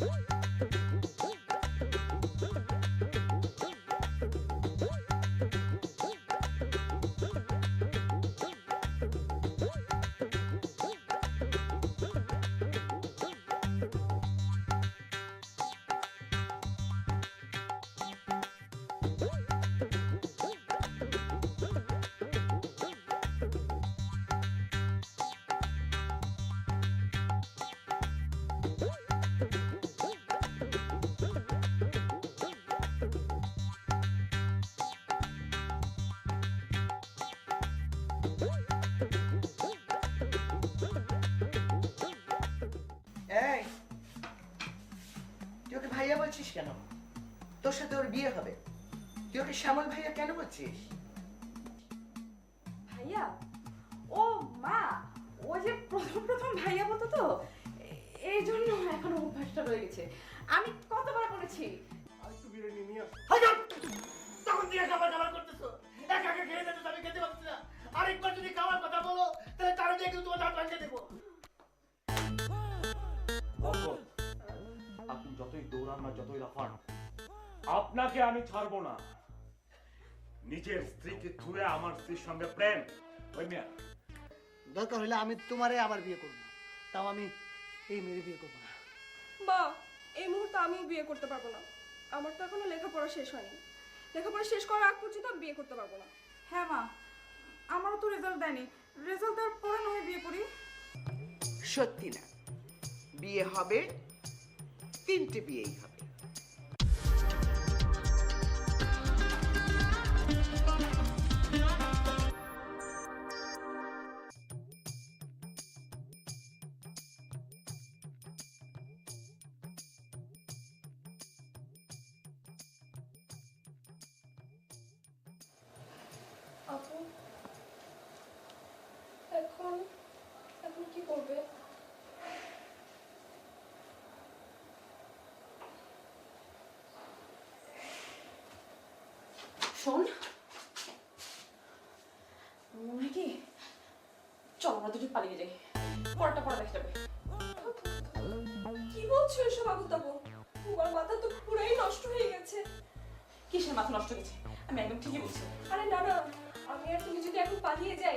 Woo! এই তুই ওকে ভাইয়া বলছিস কেন? তোর সাথে ওর বিয়ে হবে। তুই ওকে শ্যামল ভাইয়া কেন বলছিস? ভাইয়া ও মা ও যে প্রথম প্রথম ভাইয়া বলতো তো এই জন্য এখনও অভ্যাসটা রয়ে গেছে। আমি কতবার বলেছি? আরেকটু বিরিয়ানি নিয়ে আস। তখন দিয়ে খাবার খাবার তোমার দাঁত ভাঙিয়ে দেবো। আপনি যতই দৌড়ান না যতই লাফান আপনাকে আমি ছাড়বো না। নিজের স্ত্রীকে ছুঁড়ে আমার স্ত্রীর সঙ্গে প্রেম। ওই মেয়া দরকার হলে আমি তোমারে আবার বিয়ে করব। তাও আমি এই মেয়ের বিয়ে করব না। বা এই মুহূর্তে আমিও বিয়ে করতে পারব না। আমার তো এখনও লেখাপড়া শেষ হয়নি। লেখাপড়া শেষ করার আগ পর্যন্ত আমি বিয়ে করতে পারব না। হ্যাঁ মা আমারও তো রেজাল্ট দেয়নি। রেজাল্ট দেওয়ার পরে নয় বিয়ে করি। সত্যি না। বিয়ে হবে তিনটে বিয়েই হবে। আপু এখন এখন কি করবে শোন। মনে কি? চল আমরা দুটো পালিয়ে যাই। পরটা পরে দেখা যাবে। কি বলছো এসব আবু তাবু তোমার মাথা তো পুরাই নষ্ট হয়ে গেছে। কিসের মাথা নষ্ট হয়েছে আমি একদম ঠিকই বলছি। আরে না না আমি আর তুমি যদি এখন পালিয়ে যাই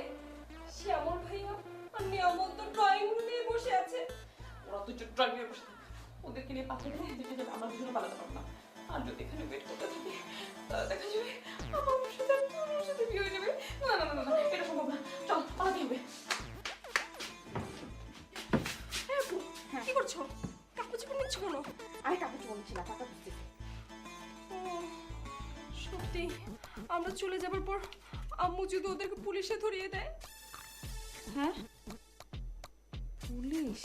নিয়ামত তো ড্রয়িং রুমে বসে আছে। ওরা দুটো ড্রয়িং রুমে বসে ওদেরকে নিয়ে পাঠিয়ে দিলে দেখে যাবে আমরা দুজনে পালাতে পারব না। আর যদি এখানে ওয়েট করতে থাকি দেখা যাবে আমার সাথে তোর সাথে বিয়ে হয়ে যাবে। না না না না এটা সম্ভব না। চল পালাতে হবে। হ্যাঁ। কি করছ? কাপড় চোপড় নিচ্ছ কেন? আমি কাপড় চোপড় নিচ্ছি না টাকা দিচ্ছি সত্যি আমরা চলে যাবার পর আম্মু যদি ওদেরকে পুলিশে ধরিয়ে দেয়? হ্যাঁ? পুলিশ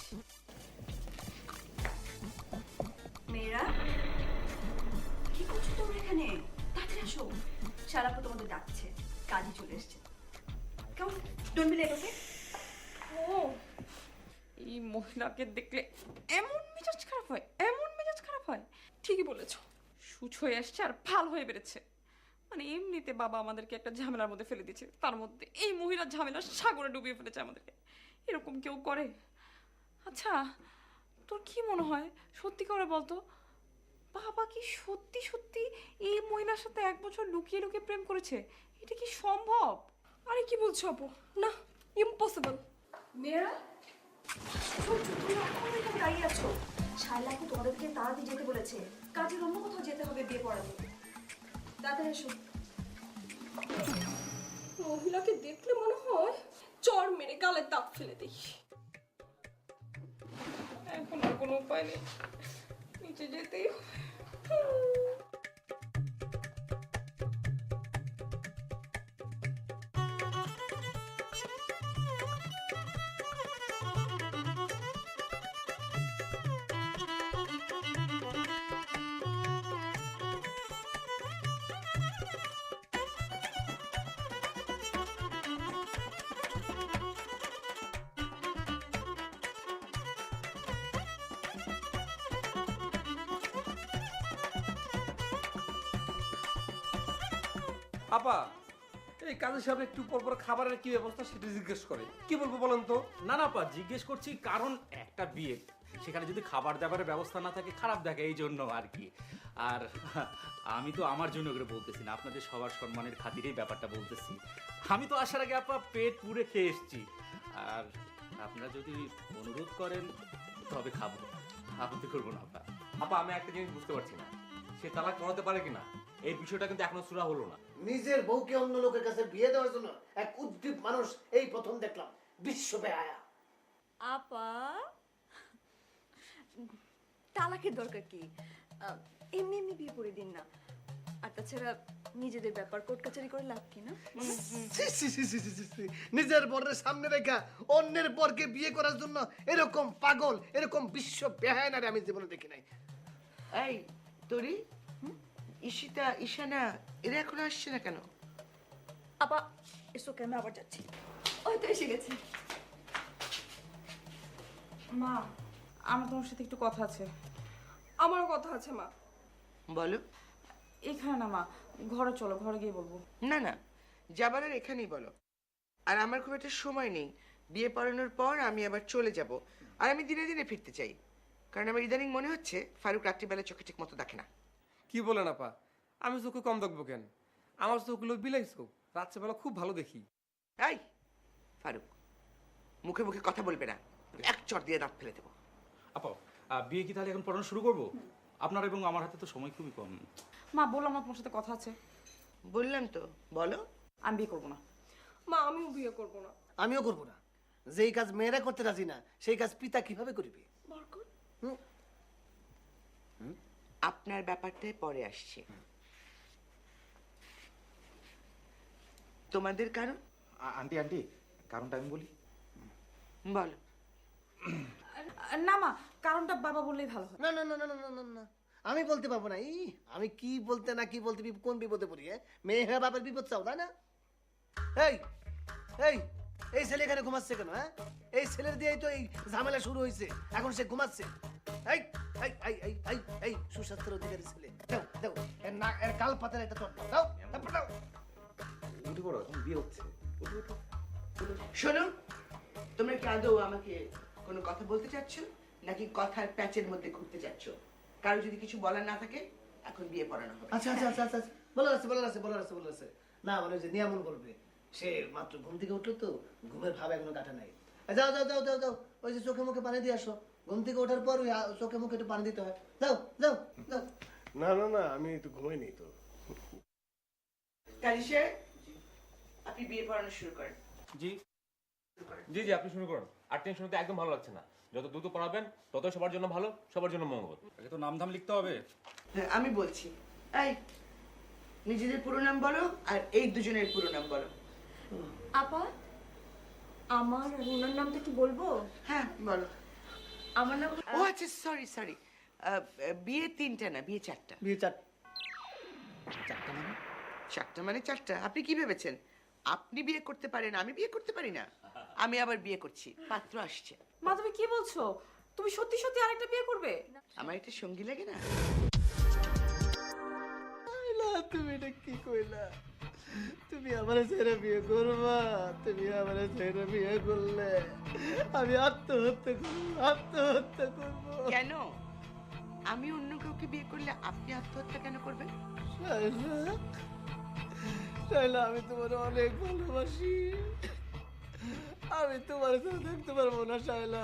মেয়েরা কি করছ তোমরা এখানে? তাড়াতাড়ি আসো। সারাপু তোমাদের ডাকছে কাজে চলে এসছে। কেমন? ডোন্ট বি লেট ওকে ও। এই মহিলাকে দেখলে এমন মেজাজ খারাপ হয় এমন মেজাজ খারাপ হয়। ঠিকই বলেছ সুচ হয়ে আসছে আর ফাল হয়ে বেড়েছে। মানে এমনিতে বাবা আমাদেরকে একটা ঝামেলার মধ্যে ফেলে দিয়েছে। তার মধ্যে এই মহিলার ঝামেলা সাগরে ডুবিয়ে ফেলেছে আমাদেরকে। এরকম কেউ করে? আচ্ছা তোর কি মনে হয়? সত্যি করে বলতো বাবা কি সত্যি সত্যি এই মহিলার সাথে এক বছর লুকিয়ে লুকিয়ে প্রেম করেছে? এটা কি সম্ভব? আরে কি বলছো আপু? না ইম্পসিবল মেয়েরা তোমরা এখন এখানে দাঁড়িয়ে আছো। শাইলাকে তোমাদেরকে তাড়াতাড়ি যেতে বলেছে। কাজের অন্য কোথাও যেতে হবে বিয়ে পড়াতে তাড়াতাড়ি এসো। মহিলাকে দেখলে মনে হয় চর মেরে গালের দাঁত ফেলে দেই। এখন আর কোনো উপায় নেই নিচে যেতেই হবে। আপা এই কাজের সাহেব একটু পর পর খাবারের কি ব্যবস্থা সেটা জিজ্ঞেস করে। কি বলব বলেন তো? না না পা জিজ্ঞেস করছি কারণ একটা বিয়ে। সেখানে যদি খাবার দাবারের ব্যবস্থা না থাকে খারাপ দেখে এই জন্য আর কি। আর আমি তো আমার জন্য করে বলতেছি না আপনাদের সবার সম্মানের খাতিরেই ব্যাপারটা বলতেছি। আমি তো আসার আগে আপা পেট পুরে খেয়ে এসেছি। আর আপনারা যদি অনুরোধ করেন তবে খাব। আপত্তি করব না আপা। আপা আমি একটা জিনিস বুঝতে পারছি না। সে তালাক পড়াতে পারে কিনা? এই বিষয়টা কিন্তু এখনও সুরা হলো না। নিজের বউকে অন্য লোকের কাছে বিয়ে দেওয়ার জন্য এক উদ্দীপ মানুষ এই প্রথম দেখলাম বিশ্ব বেহায়া। আপা তালাকের দরকার কি? এমনি এমনি বিয়ে করে দিন না। আর তাছাড়া নিজেদের ব্যাপার কোর্ট কাচারি করে লাভ কি না। নিজের বরের সামনে রেখা অন্যের বরকে বিয়ে করার জন্য এরকম পাগল এরকম বিশ্ব বেহায়নারে আমি জীবনে দেখি নাই। এই তোরি ঈশিতা ঈশানা এরা এখন আসছে না কেন? আপা এসো কেন আমি আবার যাচ্ছি। ওই তো এসে গেছে। মা আমার তোমার সাথে একটু কথা আছে। আমারও কথা আছে মা। বলো। এখানে না মা ঘরে চলো ঘরে গিয়ে বলব। না না যাবার আর এখানেই বলো। আর আমার খুব একটা সময় নেই। বিয়ে পড়ানোর পর আমি আবার চলে যাব। আর আমি দিনে দিনে ফিরতে চাই। কারণ আমার ইদানিং মনে হচ্ছে ফারুক রাত্রিবেলা চোখে ঠিক মতো দেখে না। কি বলেন আপা? আমি চোখে কম দেখব কেন? আমার চোখগুলো বিলাই চোখ রাত্রেবেলা খুব ভালো দেখি। এই ফারুক মুখে মুখে কথা বলবে না। এক চট দিয়ে দাঁত ফেলে দেবো। আপা আহ, বিয়ে কি তাহলে এখন পড়ানো শুরু করব? আপনার এবং আমার হাতে তো সময় খুবই কম। মা বললাম তোমার সাথে কথা আছে। বললাম তো বলো। আমি বিয়ে করব না। মা আমিও বিয়ে করব না। আমিও করব না। যেই কাজ মেয়েরা করতে রাজি না সেই কাজ পিতা কীভাবে করবে? আপনার ব্যাপারটাই পরে আসছি। তোমাদের কারণ? আন্টি আন্টি কারণটা আমি বলি। বলো। না মা কারণটা বাবা বললেই ভালো হয়। না না না না না না না আমি বলতে পাবো না। ই আমি কি বলতে না কি বলতে কোন বিপদে পড়ি মেয়ে হ্যাঁ বাবার বিপদ চাও না না? এই এই এই ছেলে এখানে ঘুমাচ্ছে কেন হ্যাঁ? এই ছেলের দিয়েই তো এই ঝামেলা শুরু হয়েছে এখন সে ঘুমাচ্ছে। এই এই এই এই এই এই সুস্বাস্থ্যের অধিকারী ছেলে। দাও দাও এর না এর গাল পাতার একটা চট দাও দাও তারপর দাও। উঠে পড়ো এখন বিয়ে হচ্ছে। শোনো তোমরা কি আদৌ আমাকে কোনো কথা বলতে চাচ্ছ নাকি কথার প্যাচের মধ্যে ঘুরতে চাচ্ছ? কারও যদি কিছু বলার না থাকে এখন বিয়ে পড়ানো হবে। আচ্ছা আচ্ছা আচ্ছা আচ্ছা আচ্ছা। বলার আছে বলার আছে বলার আছে বলার আছে। না মানে যে নিয়ামন বলবে সে মাত্র ঘুম থেকে উঠল তো ঘুমের ভাব এখনও কাটা নাই। যাও যাও যাও যাও যাও ওই যে চোখে মুখে পানি দিয়ে আসো। ঘুম থেকে ওঠার পর ওই চোখে মুখে একটু পানি দিতে হয়। যাও যাও যাও। না না না আমি তো ঘুমাইনি তো। কারিশে আপনি বিয়ে পড়ানো শুরু করেন। জি। জি জি আপনি শুরু করুন। আর টেনশন তো একদম ভালো লাগছে না। যত দ্রুত পড়াবেন তত সবার জন্য ভালো সবার জন্য মঙ্গল। আগে তো নাম ধাম লিখতে হবে। হ্যাঁ আমি বলছি এই নিজেদের পুরো নাম বলো আর এই দুজনের পুরো নাম বলো। আপা আমার ওনার নামটা কি বলব? হ্যাঁ বলো। আমার নাম ও আচ্ছা সরি সরি বিয়ে তিনটা না বিয়ে চারটা। বিয়ে চার চারটা মানে? চারটা আপনি কি ভেবেছেন? আপনি বিয়ে করতে পারেন আমি বিয়ে করতে পারি না? আমি আবার বিয়ে করছি। পাত্র আসছে। মা তুমি কি বলছো? তুমি সত্যি সত্যি আরেকটা বিয়ে করবে? আমার একটা সঙ্গী লাগে না। তুমি এটা কি কইলা? তুমি আমার ছেড়ে বিয়ে করবা তুমি আমার ছেড়ে বিয়ে করলে আমি আত্মহত্যা করব আত্মহত্যা করব। কেন? আমি অন্য কাউকে বিয়ে করলে আপনি আত্মহত্যা কেন করবেন? শাইলা আমি তোমার অনেক ভালোবাসি। আমি তোমার সাথে থাকতে পারব না শাইলা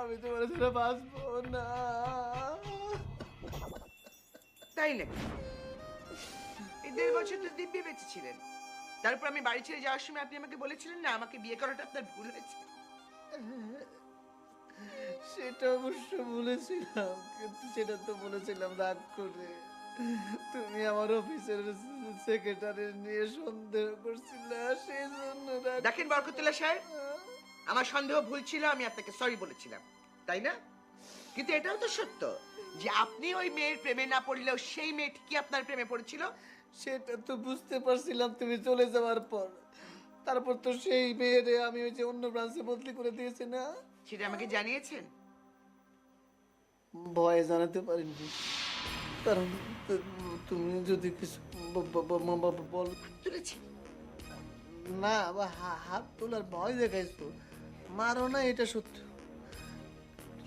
আমি তোমার সাথে বাঁচবো না। তাই নাকি? এই দেড় বছর তো দিব্যি বেঁচে ছিলেন। তারপর আমি বাড়ি ছেড়ে যাওয়ার সময় আপনি আমাকে বলেছিলেন না আমাকে বিয়ে করাটা আপনার ভুল হয়েছে। সেটা অবশ্য বলেছিলাম কিন্তু সেটা তো বলেছিলাম রাগ করে। তুমি আমার অফিসের সেক্রেটারি নিয়ে সন্দেহ করছিলে সেই জন্য দেখেন বরকতুল্লাহ সাহেব আমার সন্দেহ ভুল ছিল আমি আপনাকে সরি বলেছিলাম তাই না? কিন্তু এটাও তো সত্য যে আপনি ওই মেয়ের প্রেমে না পড়লেও সেই মেয়েটি কি আপনার প্রেমে পড়েছিল? সেটা তো বুঝতে পারছিলাম তুমি চলে যাওয়ার পর। তারপর তো সেই মেয়েরে আমি ওই যে অন্য ব্রাঞ্চে বদলি করে দিয়েছি না? সেটা আমাকে জানিয়েছেন? ভয়ে জানাতে পারিনি। কারণ তুমি যদি কিছু বল। তুলেছি। না বা হা- হাত তোলার ভয় দেখাইছো। মারো না এটা সত্য।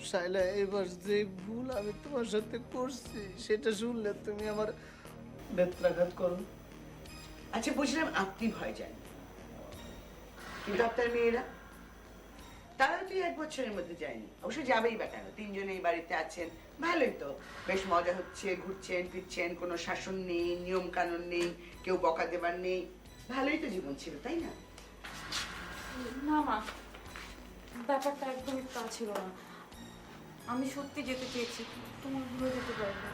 শাইলা এবার যে ভুল আমি তোমার সাথে করছি সেটা শুনলে তুমি আমার নেত্রাঘাত করো আচ্ছা বুঝলাম আপনি ভয় যান কিন্তু আপনার মেয়েরা? তারা তো এক বছরের মধ্যে যায়নি। অবশ্য যাবেই বা কেন? তিনজনেই বাড়িতে আছেন। ভালোই তো। বেশ মজা হচ্ছে ঘুরছেন ফিরছেন কোনো শাসন নেই নিয়ম কানুন নেই কেউ বকা দেবার নেই। ভালোই তো জীবন ছিল তাই না? না মা ব্যাপারটা একদমই তা ছিল না। আমি সত্যি যেতে চেয়েছি তোমার ভুলে যেতে পারবে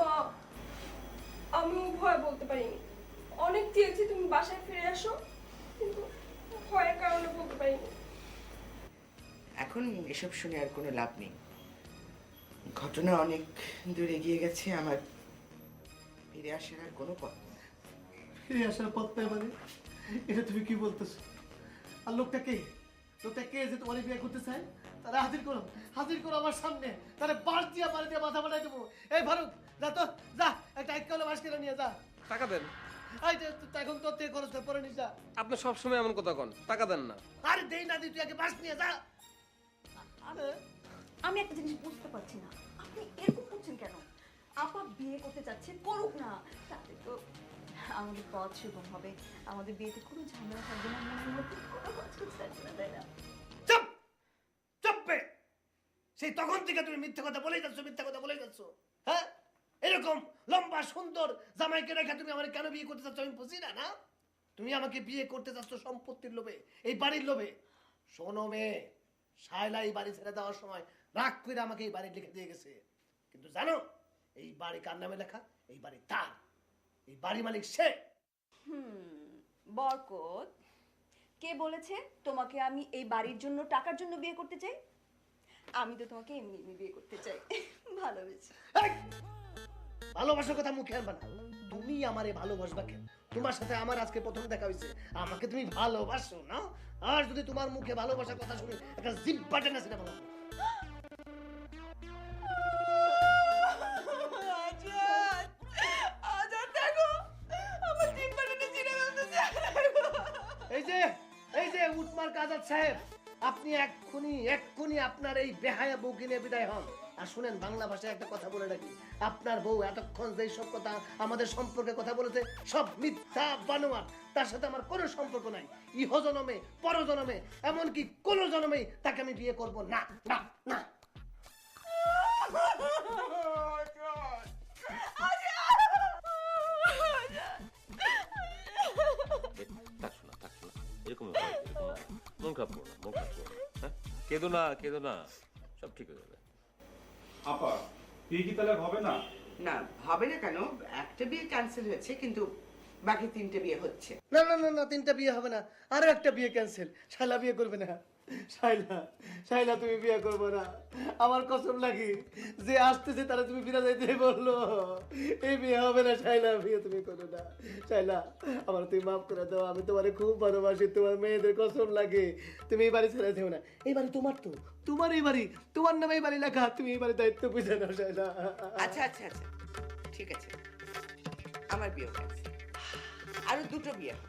মা আমিও ভয় বলতে পারিনি। অনেক চেয়েছি তুমি বাসায় ফিরে আসো কিন্তু ভয়ের কারণে বলতে পারিনি। এখন এসব শুনে আর কোনো লাভ নেই। ঘটনা অনেক দূর এগিয়ে গেছে আমার ফিরে আসার আর কোনো পথ নেই। ফিরে আসার পথ নাই মানে? এটা তুমি কি বলতেছো? আর লোকটা কে? লোকটা কে যে তোমার বিয়ে করতে চায়? তারা হাজির করো হাজির করো আমার সামনে। তারা বার দিয়া বাড়ি দিয়ে মাথা বানাই দেবো। এই ফারুক যা তো যা একটা এক কিলো মাছ কিনে নিয়ে যা। টাকা দেন। এই যে তুই এখন তোর থেকে খরচ করে পরে নিস যা। আপনি সবসময় এমন কথা কন টাকা দেন না। আরে দেই না দিই তুই আগে মাছ নিয়ে যা। আমি একটা জিনিস বুঝতে পারছি না। আপনি এরকম করছেন কেন? আপা বিয়ে করতে চাচ্ছে করুক না। তাতে তো আমাদের পথ সুগম হবে। আমাদের বিয়েতে কোনো ঝামেলা থাকবে না মনের মধ্যে কোনো কচকচ থাকবে না তাই না? চুপ! চুপ বে! সেই তখন থেকে তুমি মিথ্যা কথা বলেই যাচ্ছ মিথ্যা কথা বলেই যাচ্ছ হ্যাঁ? এরকম লম্বা সুন্দর জামাইকে রেখে তুমি আমার কেন বিয়ে করতে চাচ্ছ? আমি বুঝি না না? তুমি আমাকে বিয়ে করতে চাচ্ছ সম্পত্তির লোভে এই বাড়ির লোভে। শোনো মেয়ে শায়লা এই বাড়ি ছেড়ে দেওয়ার সময় রাগ করে আমাকে এই বাড়ি লিখে দিয়ে গেছে। কিন্তু জানো এই বাড়ি কার নামে লেখা? এই বাড়ি তার। এই বাড়ি মালিক সে। হুম বরকত কে বলেছে তোমাকে আমি এই বাড়ির জন্য টাকার জন্য বিয়ে করতে চাই? আমি তো তোমাকে এমনি এমনি বিয়ে করতে চাই। ভালোবেসে। এই! ভালোবাসার কথা মুখে আনবা না। তুমি আমারে ভালোবাসবা কেন? তোমার সাথে আমার আজকে প্রথম দেখা হয়েছে। আমাকে তুমি ভালোবাসো না? আর যদি তোমার মুখে ভালোবাসার কথা শুনি একটা জিব্বা টেনে সিনে ভালো এই যে এই যে উটমার কাজাত সাহেব আপনি এক্ষুনি আপনার এই বেহায়া বউকে নিয়ে বিদায় হন? আর শুনেন, বাংলা ভাষায় একটা কথা বলে রাখি। আপনার বউ এতক্ষণ যে সব কথা আমাদের সম্পর্কে কথা বলেছে, সব মিথ্যা বানোয়ার তার সাথে আমার কোনো সম্পর্ক নাই। ইহ জনমে পর জনমে এমনকি কোন জনমে তাকে আমি বিয়ে করব না না না। এরকম। মন মন না। কেঁদো না কেঁদো না সব ঠিক হয়ে যাবে। আপা বিয়ে কি তাহলে হবে না? না হবে না কেন? একটা বিয়ে ক্যান্সেল হয়েছে কিন্তু বাকি তিনটে বিয়ে হচ্ছে। না না না না তিনটা বিয়ে হবে না। আরও একটা বিয়ে ক্যান্সেল শালা বিয়ে করবে না। শাইলা শাইলা তুমি বিয়ে করবে না। আমার কসম লাগি যে আসতেছে তারা তুমি বিনা যাইতে বলল। এই বিয়ে হবে না শাইলা বিয়ে তুমি করো না। শাইলা আমার তুমি মাফ করে দাও আমি তোমারে খুব ভালোবাসি তোমার মেয়েদের কসম লাগে। তুমি এই বাড়ি ছেড়ে দেও না। এই বাড়ি তোমার তো। তোমার এই বাড়ি তোমার নামে এই বাড়ি লেখা তুমি এই বাড়ির দায়িত্ব বুঝে নাও শাইলা। আচ্ছা আচ্ছা আচ্ছা। ঠিক আছে। আমার বিয়ে আরও দুটো বিয়ে হবে।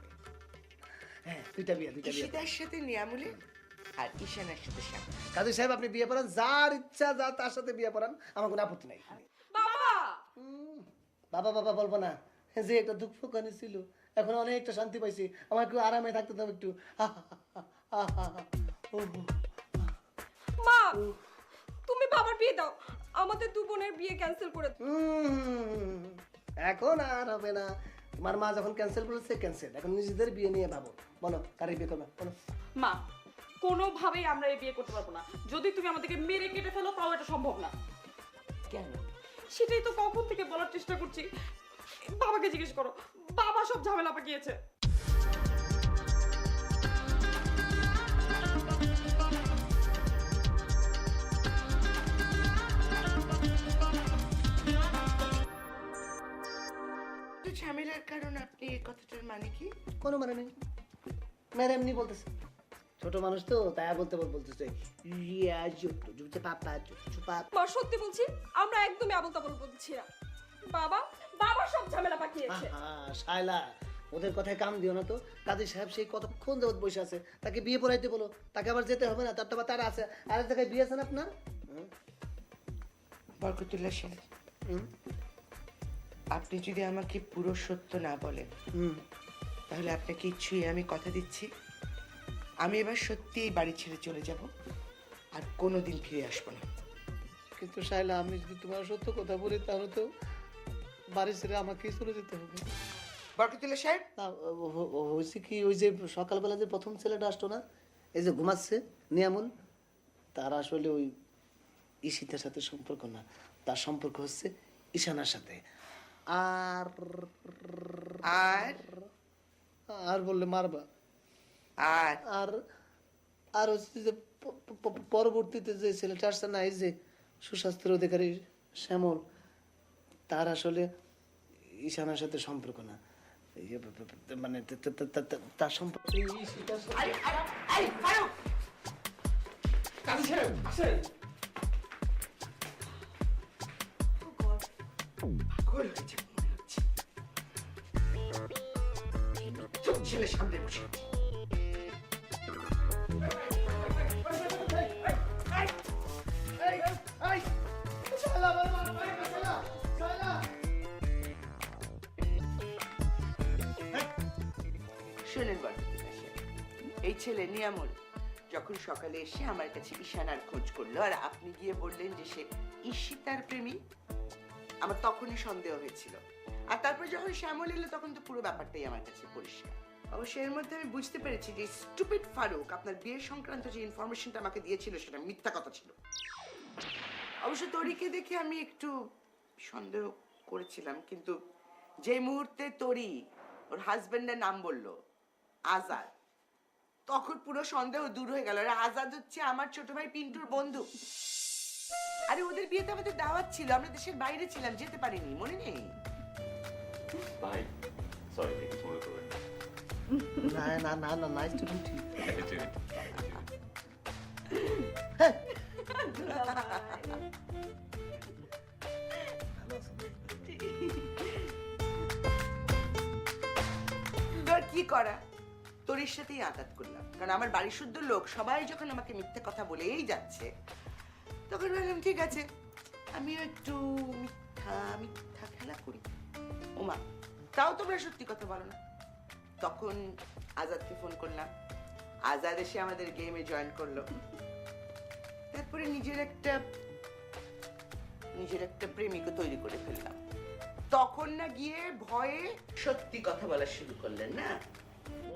হ্যাঁ দুইটা বিয়ে দুইটা বিয়ে। সাথে নিয়ামুলে আর ঈশানের সাথে শ্যাম কাজী সাহেব আপনি বিয়ে পড়ান যার ইচ্ছা যা তার সাথে বিয়ে পড়ান আমার কোনো আপত্তি নাই। বাবা! হুম, বাবা বাবা বলব না। যে একটা দুঃখ কানি ছিল এখন অনেকটা শান্তি পাইছি। আমার একটু আরামে থাকতে দাও একটু। মা তুমি বাবার বিয়ে দাও। আমাদের দু বোনের বিয়ে ক্যান্সেল করে এখন আর হবে না। তোমার মা যখন ক্যান্সেল করেছে ক্যান্সেল এখন নিজেদের বিয়ে নিয়ে ভাবো। বলো কারে বিয়ে করবে? বলো। মা কোনোভাবেই আমরা এই বিয়ে করতে পারব না। যদি তুমি আমাদেরকে মেরে কেটে ফেলো তাও এটা সম্ভব না। কেন? সেটাই তো কখন থেকে বলার চেষ্টা করছি। বাবাকে জিজ্ঞেস করো বাবা সব ঝামেলা পাকিয়েছে। ঝামেলার কারণ আপনি এই কথাটার মানে কি? কোনো মানে নেই। মেয়েরা এমনি বলতেছে। ছোট মানুষ তো তাই বলতে বল বলতেছে ইয়া জুটু জুটে পাপা জুটু পাপা। মা সত্যি বলছি আমরা একদমই আবল তাবল বলছি না। বাবা বাবা সব ঝামেলা পাকিয়েছে। আহা, শায়লা ওদের কথায় কাম দিও না তো। কাজী সাহেব সেই কতক্ষণ যাবত বসে আছে? তাকে বিয়ে পড়াইতে বলো। তাকে আবার যেতে হবে না তার তো আবার তারা আছে। আর জায়গায় বিয়ে আছে না আপনার? বরকতুল্লাহ সাহেব আপনি যদি আমাকে পুরো সত্য না বলেন হুম। তাহলে আপনাকে ইচ্ছুই আমি কথা দিচ্ছি। আমি এবার সত্যি এই বাড়ি ছেড়ে চলে যাব আর কোনো দিন ফিরে আসব না। কিন্তু শাইলা আমি যদি তোমার সত্য কথা বলি তাহলে তো বাড়ি ছেড়ে আমাকেই চলে যেতে হবে। বরকতুল্লাহ সাহেব? না হয়েছে কি ওই যে সকালবেলা যে প্রথম ছেলেটা আসতো না এই যে ঘুমাচ্ছে নিয়ামুল তার আসলে ওই ঈশিতার সাথে সম্পর্ক না। তার সম্পর্ক হচ্ছে ঈশানার সাথে। আর আর? আর বললে মারবা। আর আর আর হচ্ছে যে পরবর্তীতে যে ছেলেটা আসছে না এই যে সুস্বাস্থ্যের অধিকারী শ্যামল তার আসলে ঈশানার সাথে সম্পর্ক না। মানে তার সম্পর্কে ঈশিতার সাথে- আই, ছেলে নিয়ামল। যখন সকালে এসে আমার কাছে ঈশানার খোঁজ করল, আর আপনি গিয়ে বললেন যে সে ঈশিতার প্রেমী, আমার তখনই সন্দেহ হয়েছিল। আর তারপর যখন শ্যামল এলো, তখন তো পুরো ব্যাপারটাই আমার কাছে পরিষ্কার। অবশ্য এর মধ্যে আমি বুঝতে পেরেছি যে স্টুপিড ফারুক আপনার বিয়ে সংক্রান্ত যে ইনফরমেশনটা আমাকে দিয়েছিল, সেটা মিথ্যা কথা ছিল। অবশ্য তরিকে দেখে আমি একটু সন্দেহ করেছিলাম, কিন্তু যে মুহূর্তে তরি ওর হাজবেন্ডের নাম বলল, আজাদ তখন পুরো সন্দেহ দূর হয়ে গেল। আর আজাদ হচ্ছে আমার ছোট ভাই পিন্টুর বন্ধু। আরে ওদের বিয়েতে আমাদের দাওয়াত ছিল আমরা দেশের বাইরে ছিলাম যেতে পারিনি মনে নেই? ভাই সরি কিছু মনে করবেন না। না না না না নাইস টু মিট ইউ এবার কি করা? তোর সাথেই আঘাত করলাম। কারণ আমার বাড়ির শুদ্ধ লোক, সবাই যখন আমাকে মিথ্যে কথা বলেই যাচ্ছে, তখন ভাবলাম ঠিক আছে, আমিও একটু মিথ্যা মিথ্যা খেলা করি। ওমা, তাও তোমরা সত্যি কথা বলো না। তখন আজাদকে ফোন করলাম। আজাদ এসে আমাদের গেমে জয়েন করল। তারপরে নিজের একটা নিজের একটা প্রেমিকও তৈরি করে ফেললাম। তখন না গিয়ে ভয়ে সত্যি কথা বলা শুরু করলেন, না?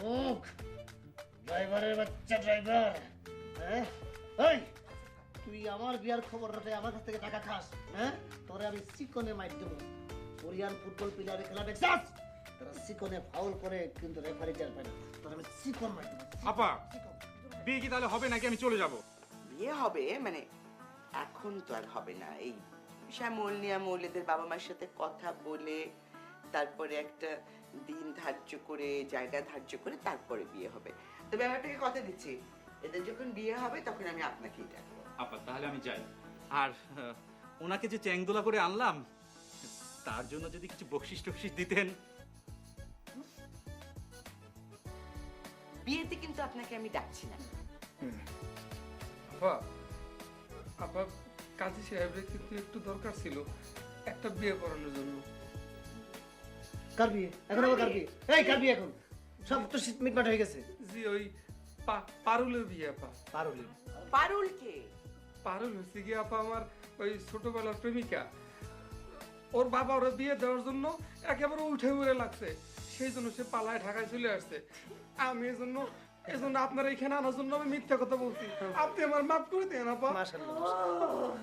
মুখ ড্রাইভারের বাচ্চা ড্রাইভার। হ্যাঁ? তুই আমার বিয়ার খবর রাখে আমার কাছ থেকে টাকা খাস হ্যাঁ? তোরে আমি চিকনে মাইর দেবো। কোরিয়ান ফুটবল প্লেয়ারের খেলা দেখছাস? তারা চিকনে ফাউল করে কিন্তু রেফারি পায় না। তোর আমি চিকন মাইর দেবো। আপা বিয়ে কি তাহলে হবে নাকি আমি চলে যাব? বিয়ে হবে? মানে এখন তো আর হবে না। এই শ্যামল নিয়ামল এদের বাবা মার সাথে কথা বলে তারপরে একটা দিন ধার্য করে জায়গা ধার্য করে তারপরে বিয়ে হবে। তবে আমি আপনাকে কথা দিচ্ছি। এদের যখন বিয়ে হবে তখন আমি আপনাকেই ডাকবো। আপা তাহলে আমি যাই। আর আহ, ওনাকে যে চ্যাংদোলা করে আনলাম তার জন্য যদি কিছু বকশিস টকশিস দিতেন। বিয়েতে কিন্তু আপনাকে আমি ডাকছি না। আপা আপা কাজী সাহেবের কিন্তু একটু দরকার ছিল। একটা বিয়ে করানোর জন্য। কার বিয়ে? এখন আবার কার বিয়ে? এই কার বিয়ে এখন? সব তো মিটমাট হয়ে গেছে। জি ওই পা- পারুলের বিয়ে আপা। পারুলি। পারুলকে পারুল হচ্ছে কি আপা আমার ওই ছোটবেলার প্রেমিকা। ওর বাবা ওরা বিয়ে দেওয়ার জন্য একেবারে উঠে উড়ে লাগছে। সেই জন্য সে পালায় ঢাকায় চলে আসছে। আমি এই জন্য এই জন্য আপনার এখানে আনার জন্য আমি মিথ্যা কথা বলছি। আপনি আমার মাফ করে দেন আপা। মাশাআল্লাহ।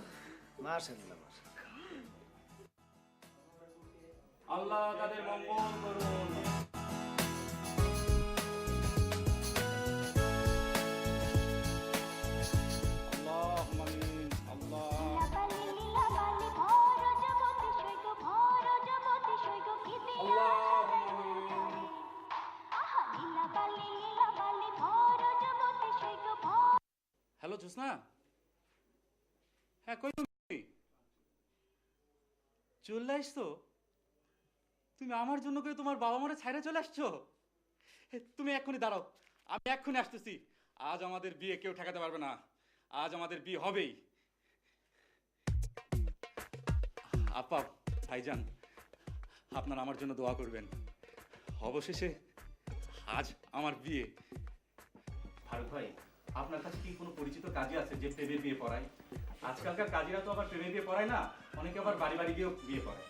আল্লাহ তাদের মঙ্গল করুন। চলে আসছো? তুমি আমার জন্য করে তোমার বাবা মারা ছাইরা চলে আসছো? তুমি এক্ষুনি দাঁড়াও, আমি এক্ষুনি আসতেছি। আজ আমাদের বিয়ে কেউ ঠেকাতে পারবে না। আজ আমাদের বিয়ে হবেই। আপা, ভাইজান, আপনারা আমার জন্য দোয়া করবেন। অবশেষে আজ আমার বিয়ে। ফারুক ভাই, আপনার কাছে কি কোনো পরিচিত কাজী আছে যে প্রেমের বিয়ে পড়ায়? আজকালকার কাজীরা তো আবার প্রেমের বিয়ে পড়ায় না। অনেকে আবার বাড়ি বাড়ি গিয়েও বিয়ে করে।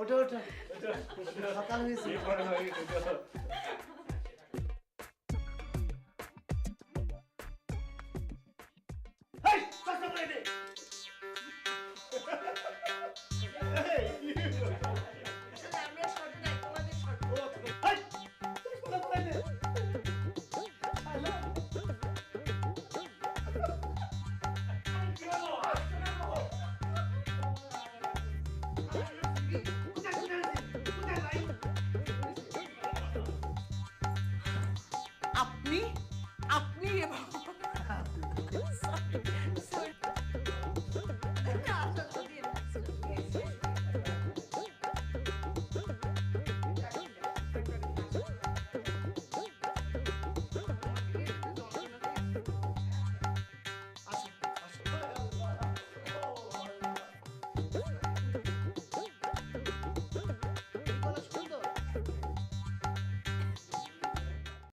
ওটা ওটা সকাল হয়েছে।